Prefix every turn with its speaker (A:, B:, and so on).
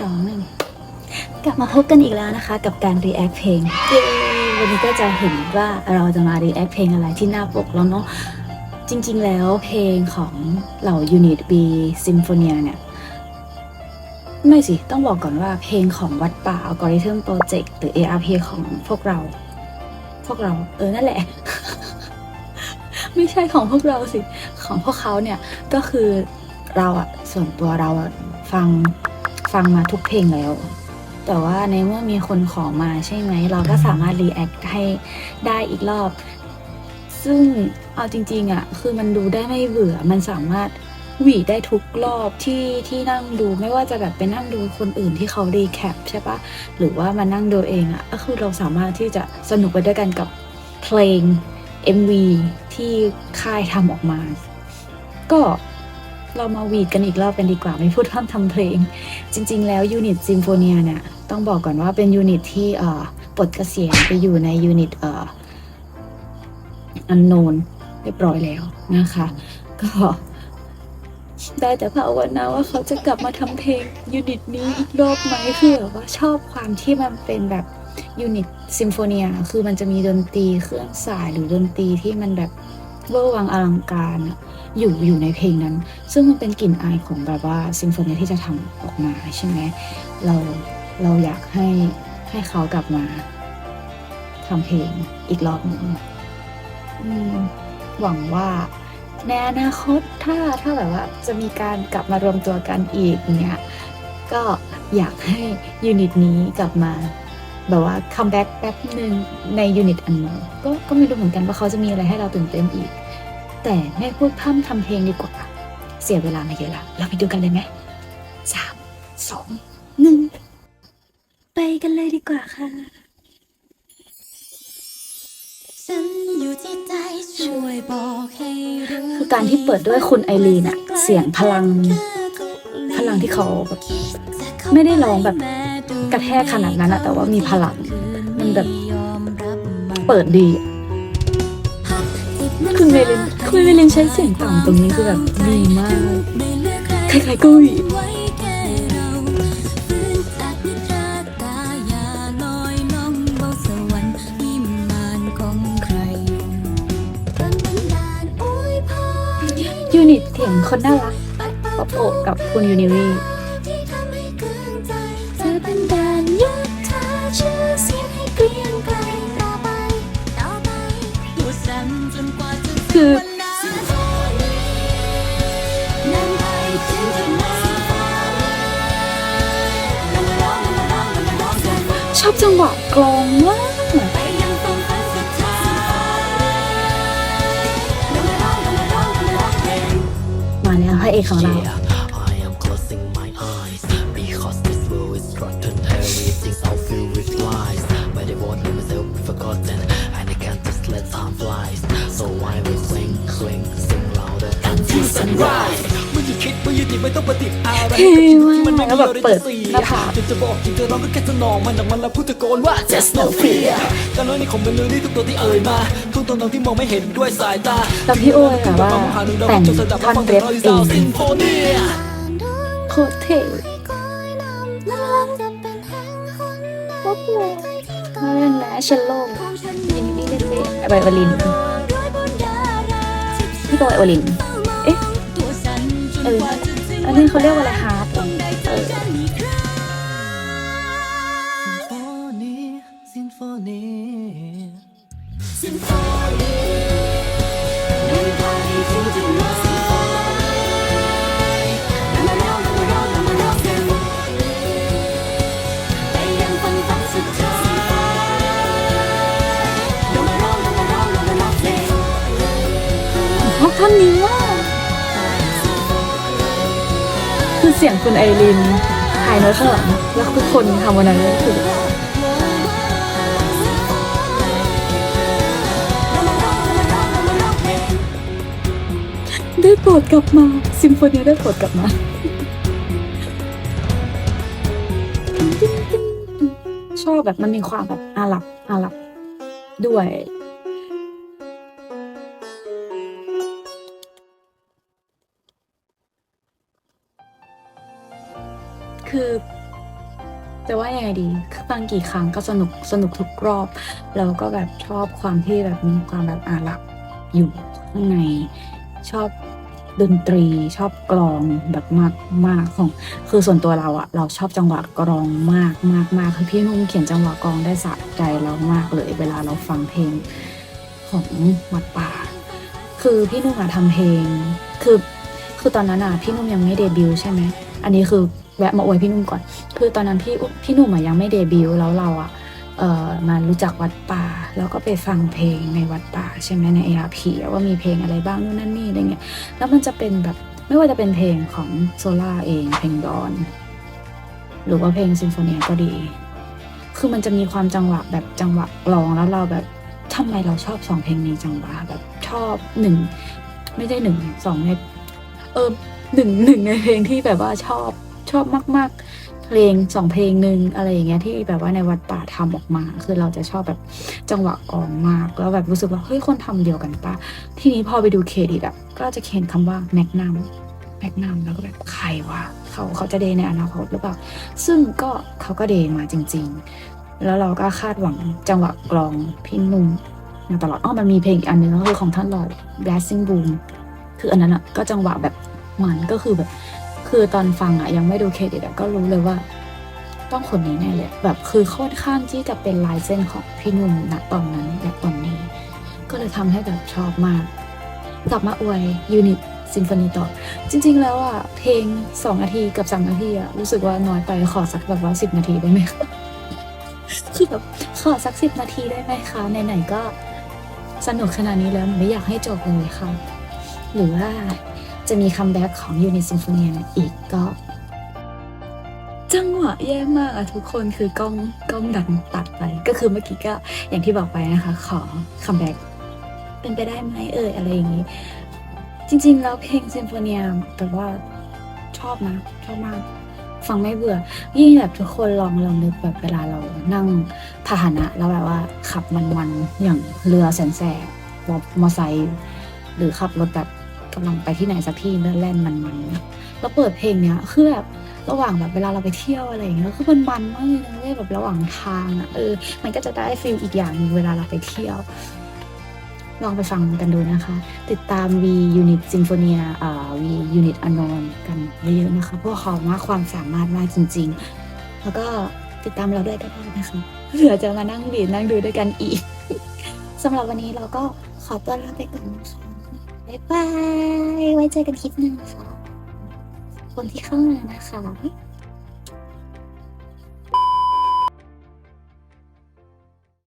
A: สองหนึ่งกลับมาพบกันอีกแล้วนะคะกับการ react เพลงวันนี้ก็จะเห็นว่าเราจะมา react เพลงอะไรที่หน้าปกแล้วเนาะจริงๆแล้วเพลงของเหล่า Unit B Symphonia เนี่ย ไม่สิ ต้องบอกก่อนว่าเพลงของวัดป่า Algorithm Project หรือ ARP ของพวกเรา พวกเรา เออ นั่นแหละ ไม่ใช่ของพวกเราสิ ของพวกเขาเนี่ย ก็คือเราอะส่วนตัวเราอะฟัง ฟังมาทุกเพลงแล้ว แต่ว่าในเมื่อมีคนขอมาใช่ไหม เราก็สามารถรีแอคให้ได้อีกรอบ ซึ่งเอาจริง ๆอะคือมันดูได้ไม่เบื่อ มันสามารถหวีได้ทุกรอบที่ที่นั่งดูไม่ว่าจะแบบไปนั่งดูคนอื่นที่เขารีแคปใช่ปะหรือว่ามานั่งดูเองอะก็คือเราสามารถที่จะสนุกไปด้วยกันกับเพลง MV ที่ค่ายทำออกมา ก็ เรามาวีดกันอีกรอบกันดีกว่าไม่พูดพร่ำทำเพลง จริง ๆ แล้วยูนิตซิมโฟเนียเนี่ยต้องบอกก่อนว่าเป็นยูนิตที่เอ่อปลดเกษียณไปอยู่ในยูนิตเอ่ออันโนนเรียบร้อยแล้วนะคะ ก็ได้แต่ภาวนาว่าเขาจะกลับมาทำเพลงยูนิตนี้อีกรอบไหมคือแบบว่าชอบความที่มันเป็นแบบยูนิตซิมโฟเนียคือมันจะมีดนตรีเครื่องสายหรือดนตรีที่มันแบบเวอร์วังอลังการอะ อยู่อยู่ในเพลงนั้น ซึ่งมันเป็นกลิ่นอายของแบบว่าซิมโฟเนียที่จะทำออกมาใช่ไหมเราเราอยากให้ให้เขากลับมาทำเพลงอีกรอบหนึ่งหวังว่าในอนาคตถ้าถ้าแบบว่าจะมีการกลับมารวมตัวกันอีกเนี่ยก็อยากให้ยูนิตนี้กลับมา แบบว่าคัมแบ็กแป๊บหนึ่งในยูนิตอันนี้ก็ก็ไม่รู้เหมือนกันว่าเขาจะมีอะไรให้เราตื่นเต้นอีก แต่ไม่พูดพร่ำทำเพลงดีกว่า เสียเวลามาเยอะละ เราไปดูกันเลยไหมสามสองหนึ่งไปกันเลยดีกว่าค่ะ
B: ฉันอยู่ที่ใจช่วยบอกให้รู้
A: คือการที่เปิดด้วยคุณไอรีนอะเสียงพลัง พลังที่เขาแบบไม่ได้ร้องแบบกระแทกขนาดนั้นอะแต่ว่ามีพลัง มันแบบเปิดดีอะ คุณเวลินคุณเวลินใช้เสียงต่ำตรงนี้คือแบบดีมากคล้ายๆกุ้ย
B: ไว้แค่เราฟื้นจากนิทราตาอย่าลอยล่องเบาสวรรค์วิมานของใครบนบันดาลอวยพร
A: ยูนิตเสียงคนน่ารักปะโปะกับคุณยูนิวี
B: กันชอ
A: บจังหวะกลองมาก
B: ไปยังความายนำมาร้องนำมาร้องนำมาร้องเพลง
A: มาแล้วพระเอกของเรา แล้ว
C: มี
A: แบบ
C: อะไร
A: เปิด
C: จะเสี
A: หน้ายผาก
C: จนจะบอกจริงจะร้องก็แค่สนองมันออกมาแล้วพูดตะโกนว่า just no fear การร้องนี่ของมันเลยที่ทุกตัวที่เอ่ยมาทุกตัวน้องที่มองไม่เห็นด้วยสายตา
A: แล้วพี่โอ้ยแบบว่าแต่งท่อนเร็บเอง
C: ซิมโฟเนีย
A: โคตรเท่
B: คอยนำทางจะเป็นแห่งหน
A: โอ้โหมาเล่นแมชเชลโล
B: ของฉัน
A: ยินดีเล่นเล่นไอไวโอลิน
B: ด้วยบุญดาราที่
A: พี่ก็ไวโอลิ
B: น
A: เออก
B: ว่าจะถึง
A: อันนี้เขาเรียกว่าอะไรฮาร์ป
B: ต้องได้เจอกันอีกครั้ง
C: ซิมโฟนีซิมโฟนี
B: ซิมโฟนีนำไปถึงจุดหมายนำมาร้องนำมาร้องนำมาร้องเพลงไปยังฝันฝันสุดท้ายนำมาร้องนำมาร้องนำมา
A: คือเสียงคุณไอรินถ่ายน้ตข้างหลังแล้วทุกคนทำวันนั้นเลยคือได้โปรดกลับมา ซิมโฟเนียได้โปรดกลับมา ชอบแบบมันมีความแบบอาหรับอาหรับด้วย คือแต่ว่ายังไงดีฟังกี่ครั้งก็สนุกสนุกทุกรอบ แล้วก็แบบชอบความที่แบบมีความแบบอาหลักอยู่ข้างในชอบดนตรีชอบกลองแบบมากมากของคือส่วนตัวเราอะเราชอบจังหวะกลองมากมากมากคือพี่นุ่มเขียนจังหวะกลองได้สะใจเรามากเลย เวลาเราฟังเพลงของวัดป่า คือพี่นุ่มอะทำเพลง คือคือตอนนั้นอะพี่นุ่มยังไม่เดบิวต์ใช่ไหมอันนี้คือ แวะมาอวยพี่นุ่มก่อน คือตอนนั้นพี่พี่นุ่มยังไม่เดบิวต์แล้วเราอะเอ่อมารู้จักวัดป่า แล้วก็ไปฟังเพลงในวัดป่า ใช่ไหมใน ARP อะว่ามีเพลงอะไรบ้างนู่นนั่นนี่อะไรเงี้ยแล้วมันจะเป็นแบบไม่ว่าจะเป็นเพลงของโซล่าเองเพลงดอน หรือว่าเพลงซิมโฟเนียก็ดี คือมันจะมีความจังหวะแบบจังหวะกลองแล้วเราแบบทำไมเราชอบสองเพลงนี้จังวะแบบชอบหนึ่งไม่ใช่หนึ่งสองในเออหนึ่งหนึ่งในเพลงที่แบบว่าชอบ ชอบมาก ๆ เพลงสองเพลงหนึ่งอะไรอย่างเงี้ยที่แบบว่าในวัดป่าทำออกมา คือเราจะชอบแบบจังหวะกลองมากแล้วแบบรู้สึกว่าเฮ้ยคนทำเดียวกันปะทีนี้พอไปดูเครดิตอะก็จะเขียนคำว่าแมกนัมแมกนัมแล้วก็แบบใครวะเขาเขาจะเดย์ในอนาคตหรือเปล่าซึ่งก็เขาก็เดย์มาจริง ๆ แล้วเราก็คาดหวังจังหวะกลองพี่นุ่มมาตลอดอ้อมันมีเพลงอีกอันนึงก็คือของท่านหลอด Blessing Boom คืออันนั้นอะก็จังหวะแบบมันก็คือแบบ คือตอนฟังอะยังไม่ดูเครดิตอะก็รู้เลยว่า ต้องคนนี้แน่เลยแบบคือค่อนข้างที่จะเป็นลายเส้นของพี่นุ่มณตอนนั้นและตอนนี้ ก็เลยทำให้แบบชอบมาก กลับมาอวยยูนิตซิมโฟนีต่อ จริง ๆ แล้วอะเพลง 2 นาทีกับ3นาทีอะรู้สึกว่าน้อยไปขอสักแบบว่า 10 นาทีได้ไหมคะคือแบบขอสัก 10 นาทีได้ไหมคะไหนๆก็สนุกขนาดนี้แล้วไม่อยากให้จบเลยค่ะ หรือว่า จะมีคัมแบ็กของยูนิซิมโฟเนียอีกก็ จังหวะแย่มากอะทุกคนคือกล้องกล้องดันตัดไป ก็คือเมื่อกี้ก็อย่างที่บอกไปนะคะ ขอคัมแบ็กเป็นไปได้ไหมเอ่ยอะไรอย่างนี้ จริง ๆ แล้วเพลงซิมโฟเนียแต่ว่าชอบนะ ชอบมากฟังไม่เบื่อ ยิ่งแบบทุกคนลองลองนึกแบบเวลาเรานั่งพาหนะ แล้วแบบว่าขับมันๆอย่างเรือแสนแสบรถมอไซค์หรือขับรถแบบ กำลังไปที่ไหนสักที่เลื่อนแล่นมันๆแล้วเปิดเพลงเนี้ยคือแบบระหว่างแบบเวลาเราไปเที่ยวอะไรอย่างเงี้ยคือมันมันมากเลยนะเว้ยแบบระหว่างทางอะเออ มันก็จะได้ฟีลอีกอย่างนึงเวลาเราไปเที่ยว ลองไปฟังกันดูนะคะ ติดตาม V Unit Symphonia อ่า V Unit Unknown กันเยอะๆนะคะเพราะเขามากความสามารถมากจริง ๆ แล้วก็ติดตามเราด้วยก็ได้นะคะเผื่อจะมานั่งดีดนั่งดูด้วยกันอีกสำหรับวันนี้เราก็ขอตัวลาไปก่อนนะคะ บ๊ายบาย ไว้เจอกันคลิปหน้าค่ะ คนที่เข้ามานะคะ